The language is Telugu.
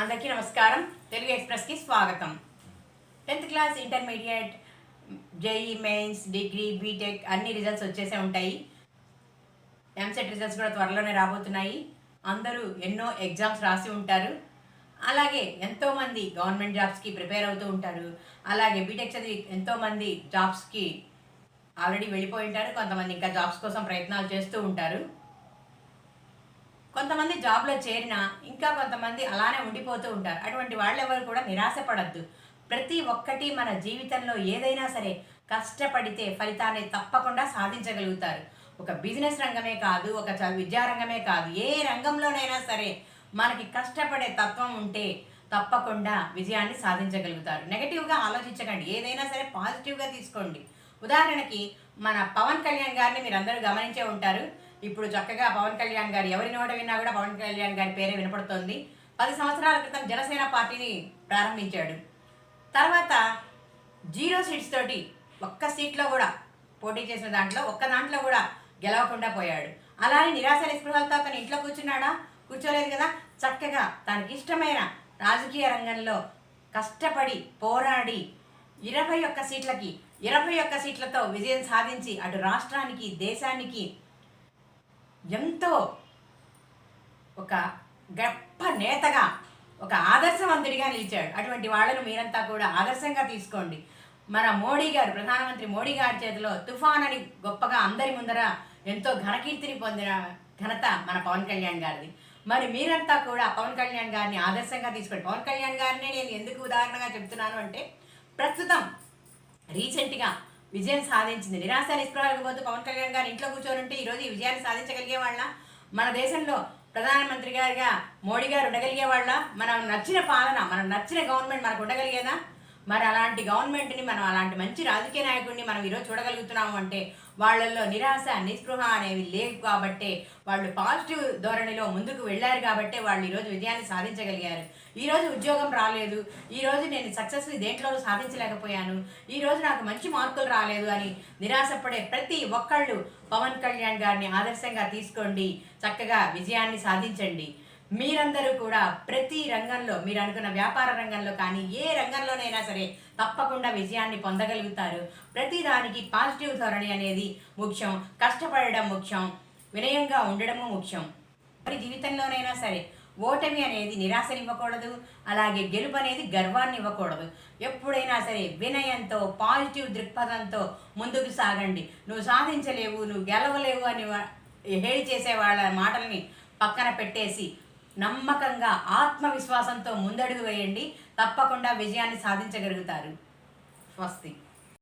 అందరికీ నమస్కారం. తెలుగు ఎక్స్ప్రెస్కి స్వాగతం. Tenth class intermediate JE mains degree BTech అన్ని రిజల్ట్స్ వచ్చేసే ఉంటాయి. ఎంసెట్ రిజల్ట్స్ కూడా త్వరలోనే రాబోతున్నాయి. అందరూ ఎన్నో ఎగ్జామ్స్ రాసి ఉంటారు. అలాగే ఎంతోమంది గవర్నమెంట్ జాబ్స్కి ప్రిపేర్ అవుతూ ఉంటారు. అలాగే బీటెక్ చదివి ఎంతోమంది జాబ్స్కి ఆల్రెడీ వెళ్ళిపోయి ఉంటారు. కొంతమంది ఇంకా జాబ్స్ కోసం ప్రయత్నాలు చేస్తూ ఉంటారు. కొంతమంది జాబ్లో చేరినా ఇంకా కొంతమంది అలానే ఉండిపోతూ ఉంటారు. అటువంటి వాళ్ళెవరు కూడా నిరాశపడద్దు. ప్రతి ఒక్కటి మన జీవితంలో ఏదైనా సరే కష్టపడితే ఫలితాన్ని తప్పకుండా సాధించగలుగుతారు. ఒక బిజినెస్ రంగమే కాదు ఒక విద్యారంగమే కాదు ఏ రంగంలోనైనా సరే మనకి కష్టపడే తత్వం ఉంటే తప్పకుండా విజయాన్ని సాధించగలుగుతారు. నెగటివ్గా ఆలోచించకండి. ఏదైనా సరే పాజిటివ్గా తీసుకోండి. ఉదాహరణకి మన పవన్ కళ్యాణ్ గారిని మీరు అందరూ గమనించే ఉంటారు. ఇప్పుడు చక్కగా పవన్ కళ్యాణ్ గారు ఎవరి నోట విన్నా కూడా పవన్ కళ్యాణ్ గారి పేరే వినపడుతోంది. పది సంవత్సరాల క్రితం జనసేన పార్టీని ప్రారంభించాడు. తర్వాత జీరో సీట్స్ తోటి ఒక్క సీట్లో కూడా పోటీ చేసిన దాంట్లో ఒక్క దాంట్లో కూడా గెలవకుండా పోయాడు. అలానే నిరాశ నిస్పృహలతో అతను ఇంట్లో కూర్చున్నాడా? కూర్చోలేదు కదా. చక్కగా తనకి ఇష్టమైన రాజకీయ రంగంలో కష్టపడి పోరాడి ఇరవై ఒక్క సీట్లకి ఇరవై ఒక్క సీట్లతో విజయం సాధించి అటు రాష్ట్రానికి దేశానికి ఎంతో ఒక గొప్ప నేతగా ఒక ఆదర్శవంతుడిగా నిలిచాడు. అటువంటి వాళ్ళను మీరంతా కూడా ఆదర్శంగా తీసుకోండి. మన మోడీ గారు ప్రధానమంత్రి మోడీ గారి చేతిలో తుఫాన్ అని గొప్పగా అందరి ముందర ఎంతో ఘనకీర్తిని పొందిన ఘనత మన పవన్ కళ్యాణ్ గారిది. మరి మీరంతా కూడా పవన్ కళ్యాణ్ గారిని ఆదర్శంగా తీసుకోండి. పవన్ కళ్యాణ్ గారిని నేను ఎందుకు ఉదాహరణగా చెప్తున్నాను అంటే ప్రస్తుతం రీసెంట్గా విజయం సాధించింది. నిరాశ నిస్పృహలకు పోతూ పవన్ కళ్యాణ్ గారు ఇంట్లో కూర్చోనుంటే ఉంటే ఈరోజు ఈ విజయాన్ని సాధించగలిగే వాళ్ళ మన దేశంలో ప్రధానమంత్రి గారిగా మోడీ గారు ఉండగలిగే వాళ్ళ మనం నచ్చిన పాలన మనం నచ్చిన గవర్నమెంట్ మనకు ఉండగలిగేదా? మరి అలాంటి గవర్నమెంట్ని మనం అలాంటి మంచి రాజకీయ నాయకుడిని మనం ఈరోజు చూడగలుగుతున్నాము అంటే వాళ్ళల్లో నిరాశ నిస్పృహ అనేవి లేవు కాబట్టే వాళ్ళు పాజిటివ్ ధోరణిలో ముందుకు వెళ్ళారు కాబట్టే వాళ్ళు ఈరోజు విజయాన్ని సాధించగలిగారు. ఈరోజు ఉద్యోగం రాలేదు. ఈరోజు నేను సక్సెస్ దేంట్లోనూ సాధించలేకపోయాను. ఈరోజు నాకు మంచి మార్కులు రాలేదు అని నిరాశపడే ప్రతి ఒక్కళ్ళు పవన్ కళ్యాణ్ గారిని ఆదర్శంగా తీసుకోండి. చక్కగా విజయాన్ని సాధించండి. మీరందరూ కూడా ప్రతి రంగంలో మీరు అనుకున్న వ్యాపార రంగంలో కానీ ఏ రంగంలోనైనా సరే తప్పకుండా విజయాన్ని పొందగలుగుతారు. ప్రతి దానికి పాజిటివ్ ధోరణి అనేది ముఖ్యం కష్టపడడం ముఖ్యం వినయంగా ఉండడము ముఖ్యం. మరి జీవితంలోనైనా సరే ఓటమి అనేది నిరాశనివ్వకూడదు అలాగే గెలుపు అనేది గర్వాన్ని ఇవ్వకూడదు ఎప్పుడైనా సరే వినయంతో పాజిటివ్ దృక్పథంతో ముందుకు సాగండి. నువ్వు సాధించలేవు నువ్వు గెలవలేవు అని వా- హేళి చేసే వాళ్ళ మాటల్ని పక్కన పెట్టేసి నమ్మకంగా ఆత్మవిశ్వాసంతో ముందడుగు వేయండి. తప్పకుండా విజయాన్ని సాధించగలుగుతారు. స్వస్తి.